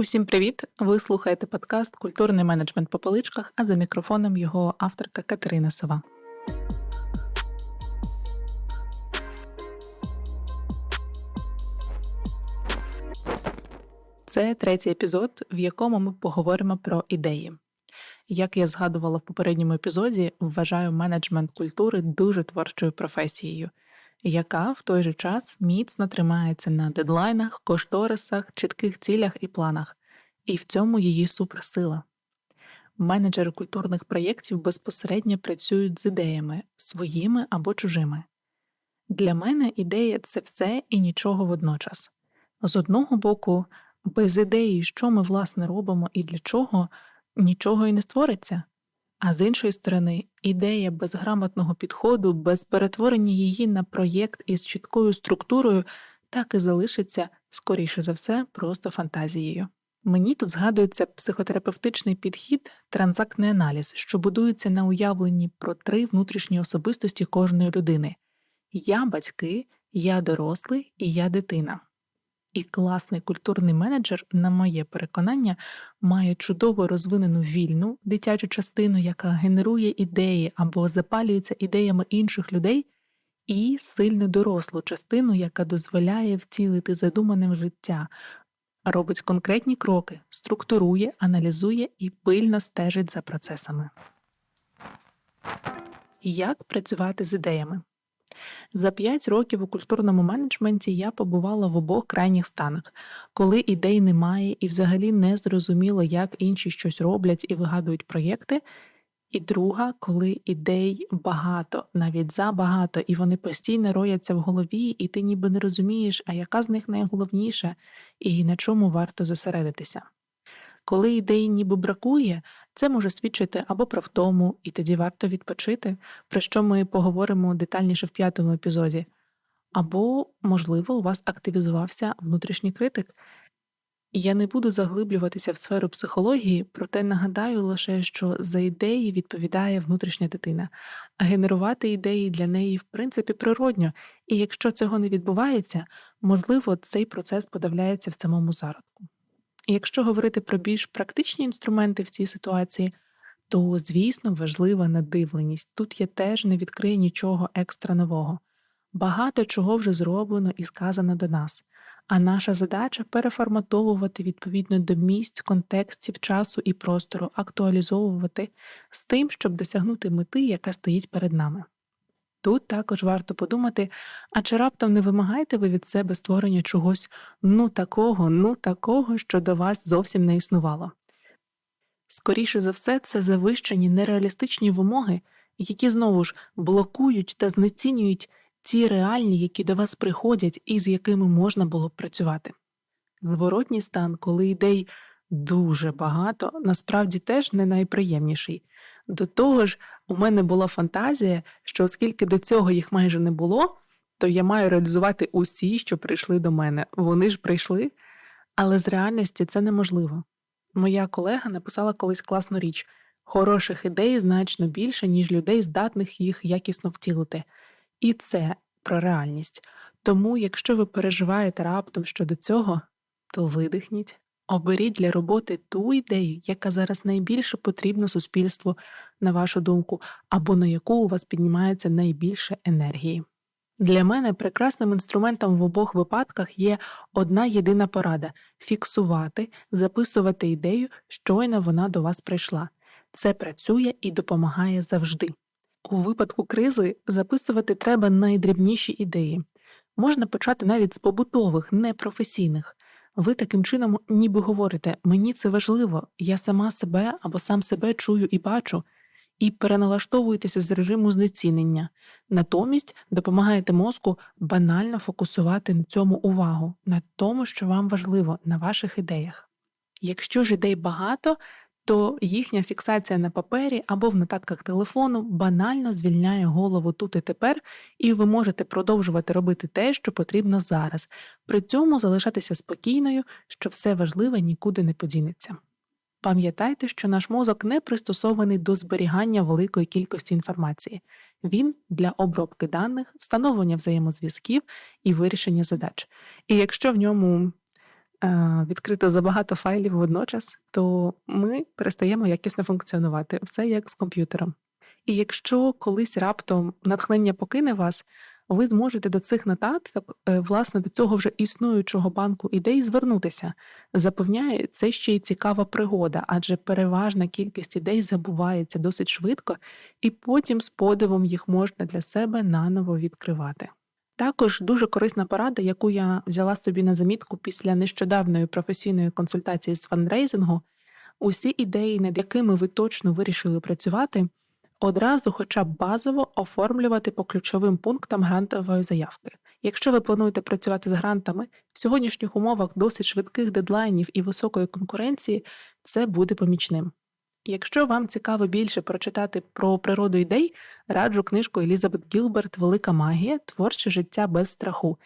Усім привіт! Ви слухаєте подкаст Культурний менеджмент по поличках, а за мікрофоном його авторка Катерина Сова. Це третій епізод, в якому ми поговоримо про ідеї. Як я згадувала в попередньому епізоді, вважаю менеджмент культури дуже творчою професією, яка в той же час міцно тримається на дедлайнах, кошторисах, чітких цілях і планах, і в цьому її суперсила. Менеджери культурних проєктів безпосередньо працюють з ідеями своїми або чужими. Для мене ідея це все і нічого водночас. З одного боку, без ідеї, що ми власне робимо і для чого, нічого і не створиться. А з іншої сторони, ідея без грамотного підходу, без перетворення її на проєкт із чіткою структурою, так і залишиться, скоріше за все, просто фантазією. Мені тут згадується психотерапевтичний підхід, транзактний аналіз, що будується на уявленні про три внутрішні особистості кожної людини: я батьки, я дорослий і я дитина. І класний культурний менеджер, на моє переконання, має чудово розвинену вільну дитячу частину, яка генерує ідеї або запалюється ідеями інших людей, і сильну дорослу частину, яка дозволяє втілити задуманим життя, робить конкретні кроки, структурує, аналізує і пильно стежить за процесами. Як працювати з ідеями? За п'ять років у культурному менеджменті я побувала в обох крайніх станах, коли ідей немає і взагалі не зрозуміло, як інші щось роблять і вигадують проєкти. І друга, коли ідей багато, навіть забагато, і вони постійно рояться в голові, і ти ніби не розумієш, а яка з них найголовніша, і на чому варто зосередитися. Коли ідеї ніби бракує, це може свідчити або про втому, і тоді варто відпочити, про що ми поговоримо детальніше в п'ятому епізоді, або, можливо, у вас активізувався внутрішній критик. Я не буду заглиблюватися в сферу психології, проте нагадаю лише, що за ідеї відповідає внутрішня дитина, а генерувати ідеї для неї в принципі природньо, і якщо цього не відбувається, можливо, цей процес подавляється в самому зародку. І якщо говорити про більш практичні інструменти в цій ситуації, то, звісно, важлива надивленість. Тут я теж не відкрию нічого екстра нового. Багато чого вже зроблено і сказано до нас, а наша задача переформатовувати відповідно до місць, контекстів, часу і простору, актуалізовувати з тим, щоб досягнути мети, яка стоїть перед нами. Тут також варто подумати, а чи раптом не вимагаєте ви від себе створення чогось ну такого, ну такого, що до вас зовсім не існувало. Скоріше за все, це завищені нереалістичні вимоги, які знову ж блокують та знецінюють ті реальні, які до вас приходять і з якими можна було б працювати. Зворотній стан, коли ідей дуже багато, насправді теж не найприємніший. До того ж, у мене була фантазія, що оскільки до цього їх майже не було, то я маю реалізувати усі, що прийшли до мене. Вони ж прийшли, але з реальності це неможливо. Моя колега написала колись класну річ хороших ідей значно більше, ніж людей, здатних їх якісно втілити. І це про реальність. Тому, якщо ви переживаєте раптом щодо цього, то видихніть, Оберіть для роботи ту ідею, яка зараз найбільше потрібна суспільству, на вашу думку, або на яку у вас піднімається найбільше енергії. Для мене прекрасним інструментом в обох випадках є одна єдина порада фіксувати, записувати ідею, щойно вона до вас прийшла. Це працює і допомагає завжди. У випадку кризи записувати треба найдрібніші ідеї. Можна почати навіть з побутових, непрофесійних. Ви таким чином ніби говорите мені це важливо, я сама себе або сам себе чую і бачу, і переналаштовуєтеся з режиму знецінення, натомість допомагаєте мозку банально фокусувати на цьому увагу, на тому, що вам важливо, на ваших ідеях. Якщо ж ідей багато, то їхня фіксація на папері або в нотатках телефону банально звільняє голову тут і тепер, і ви можете продовжувати робити те, що потрібно зараз, при цьому залишатися спокійною, що все важливе нікуди не подінеться. Пам'ятайте, що наш мозок не пристосований до зберігання великої кількості інформації, він для обробки даних, встановлення взаємозв'язків і вирішення задач. І якщо в ньому відкрито забагато файлів водночас, то ми перестаємо якісно функціонувати, все як з комп'ютером. І якщо колись раптом натхнення покине вас, ви зможете до цих нотаток, е, власне, до цього вже існуючого банку ідей звернутися. Запевняю, це ще й цікава пригода, адже переважна кількість ідей забувається досить швидко, і потім з подивом їх можна для себе наново відкривати. Також дуже корисна порада, яку я взяла собі на замітку після нещодавної професійної консультації з фандрейзингу, усі ідеї, над якими ви точно вирішили працювати, одразу, хоча б базово оформлювати по ключовим пунктам грантової заявки. Якщо ви плануєте працювати з грантами в сьогоднішніх умовах досить швидких дедлайнів і високої конкуренції, це буде помічним. Якщо вам цікаво більше прочитати про природу ідей, раджу книжку Елізабет Гілберт Велика магія творче життя без страху.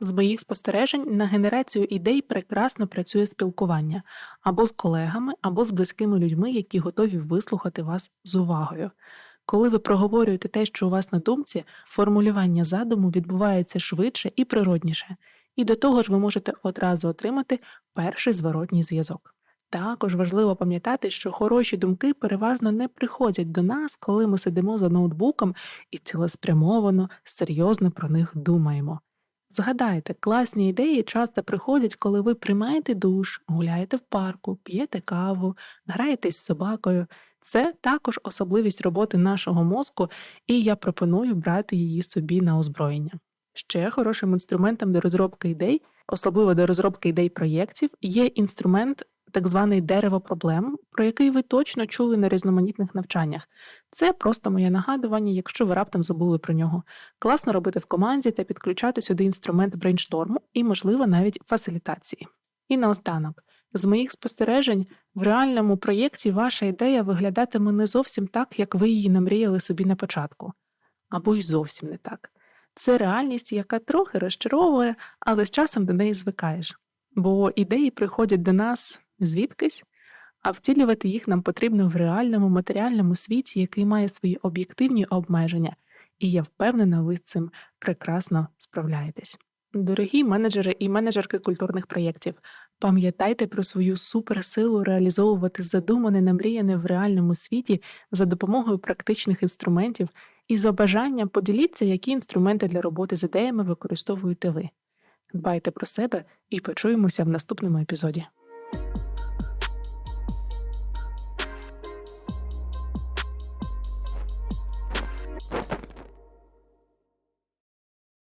З моїх спостережень на генерацію ідей прекрасно працює спілкування або з колегами, або з близькими людьми, які готові вислухати вас з увагою. Коли ви проговорюєте те, що у вас на думці, формулювання задуму відбувається швидше і природніше, і до того ж ви можете одразу отримати перший зворотній зв'язок. Також важливо пам'ятати, що хороші думки переважно не приходять до нас, коли ми сидимо за ноутбуком і цілеспрямовано, серйозно про них думаємо. Згадайте, класні ідеї часто приходять, коли ви приймаєте душ, гуляєте в парку, п'єте каву, граєтесь з собакою. Це також особливість роботи нашого мозку, і я пропоную брати її собі на озброєння. Ще хорошим інструментом до розробки ідей, особливо до розробки ідей проєктів, є інструмент так званий дерево проблем, про який ви точно чули на різноманітних навчаннях. Це просто моє нагадування, якщо ви раптом забули про нього. Класно робити в команді та підключати сюди інструмент брейншторму і, можливо, навіть фасилітації. І наостанок, з моїх спостережень, в реальному проєкті ваша ідея виглядатиме не зовсім так, як ви її намріяли собі на початку, або й зовсім не так. Це реальність, яка трохи розчаровує, але з часом до неї звикаєш. Бо ідеї приходять до нас звідкись, а втілювати їх нам потрібно в реальному матеріальному світі, який має свої об'єктивні обмеження, і я впевнена, ви з цим прекрасно справляєтесь. Дорогі менеджери і менеджерки культурних проєктів, пам'ятайте про свою суперсилу реалізовувати задумане намріяне в реальному світі за допомогою практичних інструментів і за бажанням поділіться, які інструменти для роботи з ідеями використовуєте ви. Дбайте про себе і почуємося в наступному епізоді.